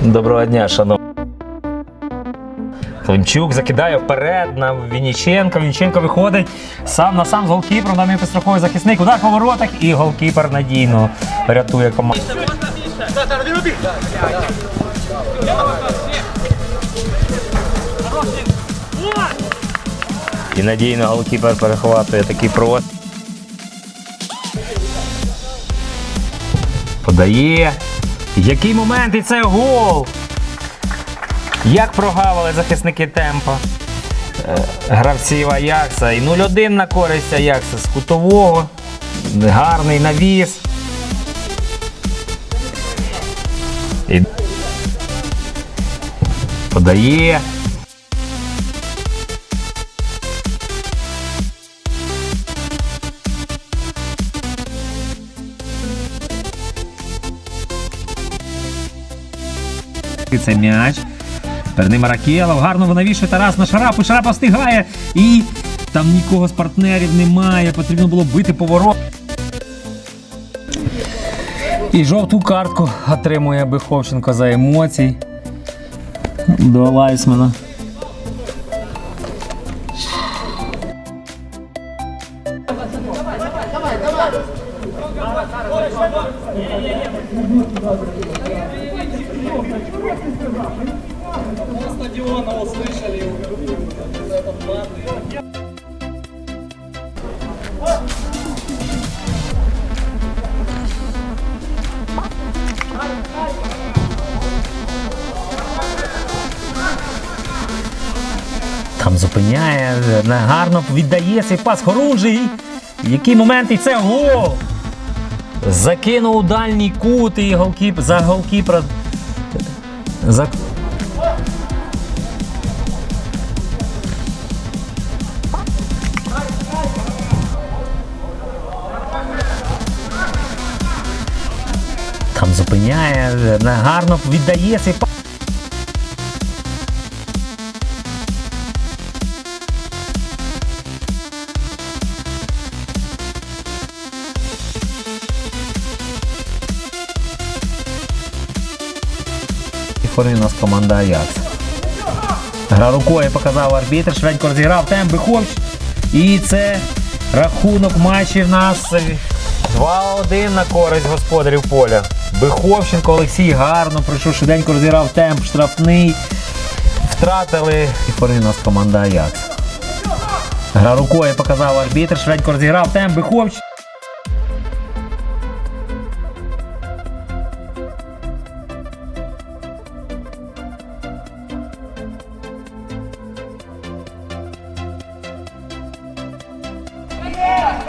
Доброго дня, шановні. Климчук закидає вперед на Вініченко. Вініченко виходить сам на сам з голкіпером, на ним підстраховує захисник. Удар по воротах і голкіпер надійно рятує команду. І надійно голкіпер перехватує такий провод. Подає. Який момент і це гол! Як прогавили захисники темпа е, гравців Аякса. І 0-1 на користь Аякса з кутового. Гарний навіс. І... Подає. Це м'яч. Перед ним Ракелов. Гарно навішує Тарас на Шарапу. Шарапа встигає. І там нікого з партнерів немає. Потрібно було бити поворот. І жовту картку отримує Биховченко за емоцій. До Лайсмана. Там зупиняє, не- гарно віддає цей пас Хорунжий. Який момент і це гол! Закинув у дальній кут і голкіп, за голкіпера. За... Там зупиняє, не- гарно віддає цей формі у нас команда Аякс. Гра рукою показав арбітр, швидко розіграв темп Бихович. І це рахунок матчів нас 2-1 на користь господарів поля. Биховченко Олексій гарно пройшов, швиденько розіграв темп, штрафний. Втратили. І у нас команда Аякс. Гра рукою показав арбітр, швиденько розіграв темп Бихович.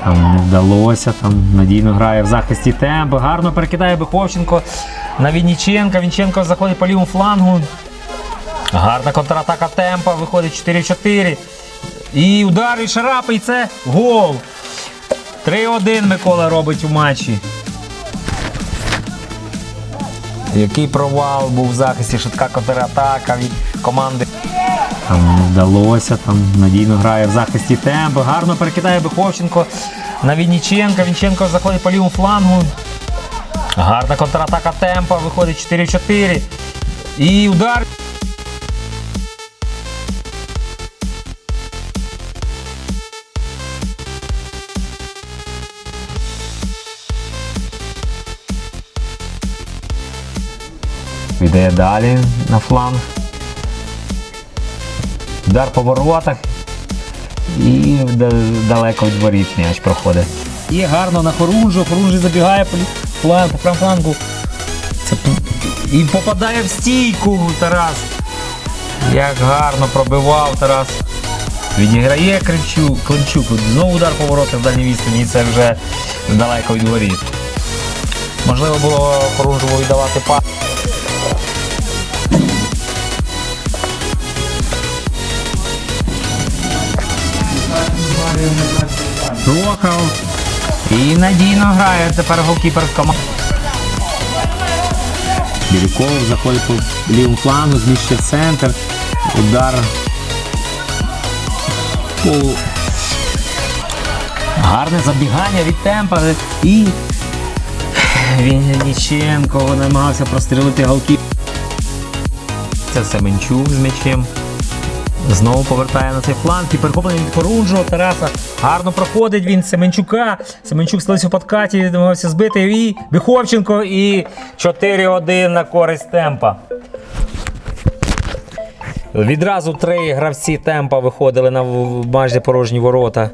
Там не вдалося, там надійно грає в захисті темп. Гарно перекидає Биховченко на Вінніченка. Вінченко заходить по лівому флангу. Гарна контратака темпа. Виходить 4-4. І удар від Шарапи, і це гол. 3-1 Микола робить у матчі. Який провал був в захисті, швидка контратака від команди. Там не вдалося, там надійно грає в захисті темп. Гарно перекидає Биховченко на Вінніченка. Вінченко заходить по лівому флангу. Гарна контратака темпа. Виходить 4-4. І удар. Віддає далі на фланг. Удар по воротах. І далеко від воріт м'яч проходить. І гарно на Хорунжу. Хорунжий забігає по лі- фланг, по правому флангу. Це і попадає в стійку Тарас. Як гарно пробивав Тарас. Відіграє Кривчук, Климчук. Знову удар по воротах в дальній відстані. І це вже далеко від воріт. Можливо було Хорунжеву віддавати пас. Рухав. І надійно грає тепер голкіпер в команді. Бірюков заходить по лівому флангу, зміщує центр. Удар. По... Гарне забігання від темпа. І Вінніченко намагався прострілити галки. Це Семенчук з м'ячем. Знову повертає на цей фланг і перехоплений від Хорунжого Тараса. Гарно проходить він Семенчука. Семенчук сталився в подкаті, намагався збити. І Биховченко і 4-1 на користь темпа. Відразу три гравці темпа виходили на майже порожні ворота.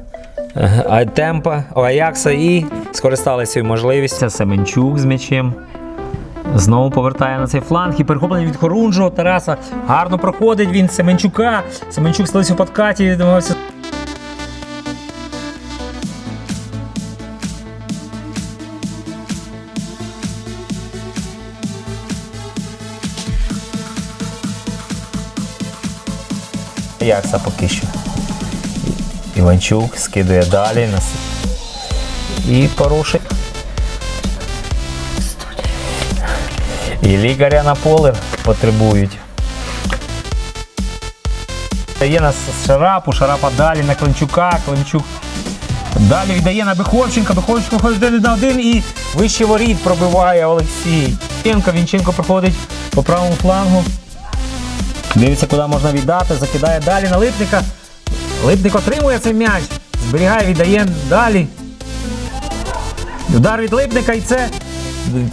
Е, темпа, Аякса і скористалися цією можливістю. Семенчук з м'ячем. Знову повертає на цей фланг і перехоплений від Хорунжого Тараса. Гарно проходить він Семенчука. Семенчук сталився в подкаті, намагався. Якса поки що. Іванчук скидує далі. І порушить. І лікаря на поле потребують. Дає на Шарапу, Шарапа далі на Климчука, Климчук далі віддає на Биховченка, Биховченко виходить один на один і вище воріт пробиває Олексій. Вінченко, Вінченко проходить по правому флангу. Дивиться, куди можна віддати, закидає далі на Липника. Липник отримує цей м'яч, зберігає, віддає далі. Удар від Липника і це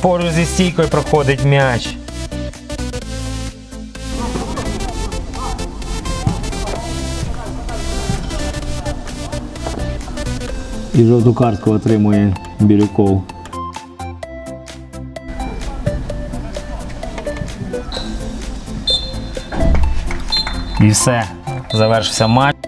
поруч зі стійкою проходить м'яч. І жовту картку отримує Бірюков. І все. Завершився матч.